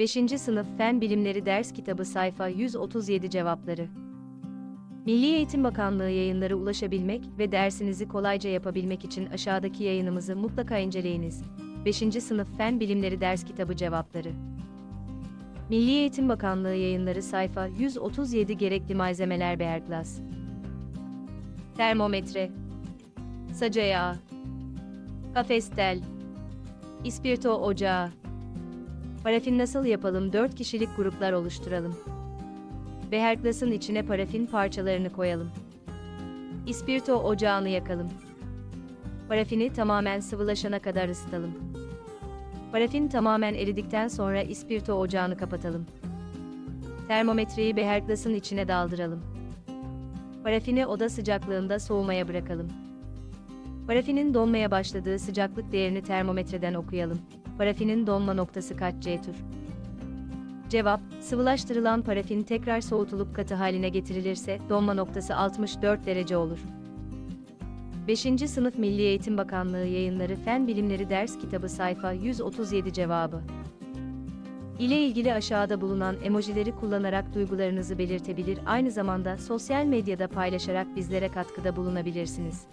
5. Sınıf Fen Bilimleri Ders Kitabı Sayfa 137 Cevapları Milli Eğitim Bakanlığı yayınları ulaşabilmek ve dersinizi kolayca yapabilmek için aşağıdaki yayınımızı mutlaka inceleyiniz. 5. Sınıf Fen Bilimleri Ders Kitabı Cevapları Milli Eğitim Bakanlığı yayınları sayfa 137 Gerekli malzemeler Bearglass Termometre Saca yağı Kafestel İspirto ocağı Parafin nasıl yapalım 4 kişilik gruplar oluşturalım. Beherglas'ın içine parafin parçalarını koyalım. İspirto ocağını yakalım. Parafini tamamen sıvılaşana kadar ısıtalım. Parafin tamamen eridikten sonra ispirto ocağını kapatalım. Termometreyi beherglasın içine daldıralım. Parafini oda sıcaklığında soğumaya bırakalım. Parafinin donmaya başladığı sıcaklık değerini termometreden okuyalım. Parafinin donma noktası kaç Ctur? Cevap, sıvılaştırılan parafin tekrar soğutulup katı haline getirilirse donma noktası 64 derece olur. 5. Sınıf Milli Eğitim Bakanlığı Yayınları Fen Bilimleri Ders Kitabı sayfa 137 cevabı. ile ilgili aşağıda bulunan emojileri kullanarak duygularınızı belirtebilir, aynı zamanda sosyal medyada paylaşarak bizlere katkıda bulunabilirsiniz.